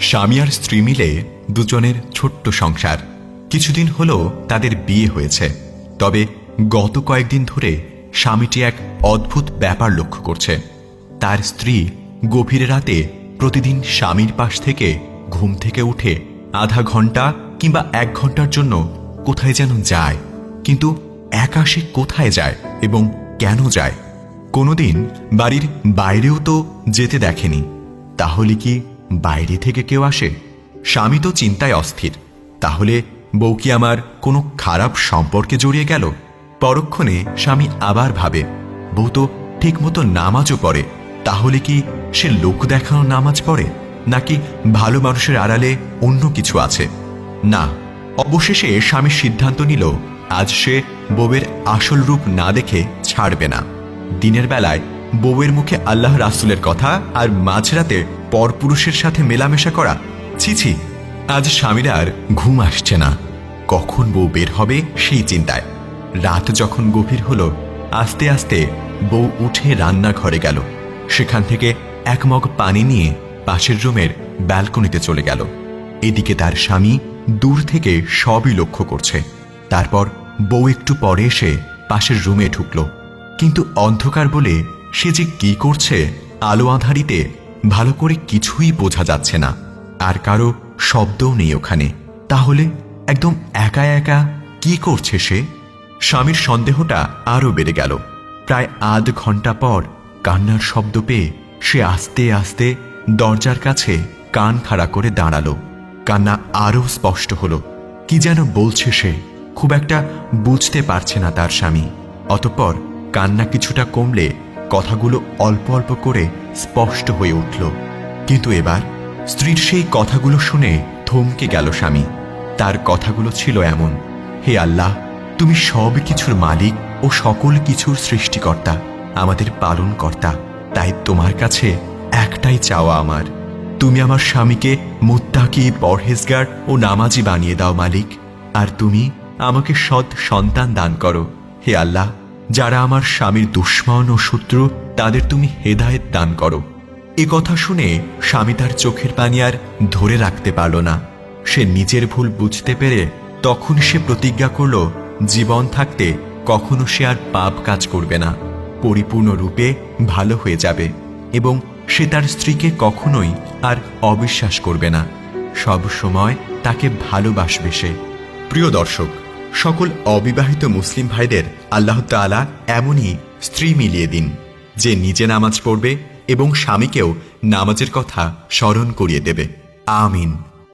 স্বামী আর স্ত্রী মিলে দুজনের ছোট্ট সংসার। কিছুদিন হলো তাদের বিয়ে হয়েছে। তবে গত কয়েকদিন ধরে স্বামীটি এক অদ্ভুত ব্যাপার লক্ষ্য করছে। তার স্ত্রী গভীর রাতে প্রতিদিন স্বামীর পাশ থেকে ঘুম থেকে উঠে আধা ঘণ্টা কিংবা এক ঘণ্টার জন্য কোথায় যেন যায়। কিন্তু একা সে কোথায় যায় এবং কেন যায়? কোনোদিন বাড়ির বাইরেও তো যেতে দেখেনি। তাহলে কি বাইরে থেকে কেউ আসে? স্বামী তো চিন্তায় অস্থির। তাহলে বউ কি আমার কোনো খারাপ সম্পর্কে জড়িয়ে গেল? পরক্ষণে স্বামী আবার ভাবে, বউ তো ঠিকমতো নামাজও পড়ে। তাহলে কি সে লোক দেখানো নামাজ পড়ে? নাকি ভালো মানুষের আড়ালে অন্য কিছু আছে? না, অবশেষে স্বামীর সিদ্ধান্ত নিল, আজ সে বউয়ের আসল রূপ না দেখে ছাড়বে না। দিনের বেলায় বউয়ের মুখে আল্লাহ রাসুলের কথা আর মাঝরাতে পরপুরুষের সাথে মেলামেশা করা? ছি ছি, আজ স্বামীর আর ঘুম আসছে না। কখন বউ বের হবে সেই চিন্তায়। রাত যখন গভীর হল, আস্তে আস্তে বউ উঠে রান্নাঘরে গেল। সেখান থেকে এক মগ পানি নিয়ে পাশের রুমের ব্যালকনিতে চলে গেল। এদিকে তার স্বামী দূর থেকে সবই লক্ষ্য করছে। তারপর বউ একটু পরে এসে পাশের রুমে ঢুকল। কিন্তু অন্ধকার বলে সে যে কি করছে, আলো আধারিতে ভালো করে কিছুই বোঝা যাচ্ছে না। আর কারও শব্দও নেই ওখানে। তাহলে একদম একা একা কি করছে সে? স্বামীর সন্দেহটা আরও বেড়ে গেল। প্রায় আধ ঘণ্টা পর কান্নার শব্দ পেয়ে সে আস্তে আস্তে দরজার কাছে কান খাড়া করে দাঁড়াল। কান্না আরও স্পষ্ট হলো। কি যেন বলছে সে, খুব একটা বুঝতে পারছে না তার স্বামী। অতঃপর কান্না কিছুটা কমলে কথাগুলো অল্প অল্প করে স্পষ্ট হয়ে উঠল। কিন্তু এবার স্ত্রীর সেই কথাগুলো শুনে থমকে গেল স্বামী। তার কথাগুলো ছিল এমন, হে আল্লাহ, তুমি সব কিছুর মালিক ও সকল কিছুর সৃষ্টিকর্তা, আমাদের পালন কর্তা তাই তোমার কাছে একটাই চাওয়া আমার। তুমি আমার স্বামীকে মুত্তাকি, পরহেজগার ও নামাজি বানিয়ে দাও মালিক। আর তুমি আমাকে সৎ সন্তান দান করো। হে আল্লাহ যারা আমার স্বামীর দুশ্মন ও শত্রু, তাদের তুমি হেদায়েত দান করো। এ কথা শুনে স্বামী তার চোখের পানি আর ধরে রাখতে পারল না। সে নিজের ভুল বুঝতে পেরে তখন সে প্রতিজ্ঞা করল, জীবন থাকতে কখনো সে আর পাপ কাজ করবে না। পরিপূর্ণ রূপে ভালো হয়ে যাবে এবং সে তার স্ত্রীকে কখনোই আর অবিশ্বাস করবে না। সব সময় তাকে ভালোবাসবে সে। প্রিয় দর্শক সকল অবিবাহিত মুসলিম ভাইদের আল্লাহ তালা এমনই স্ত্রী মিলিয়ে দিন, যে নিজে নামাজ পড়বে এবং স্বামীকেও নামাজের কথা স্মরণ করিয়ে দেবে। আমিন।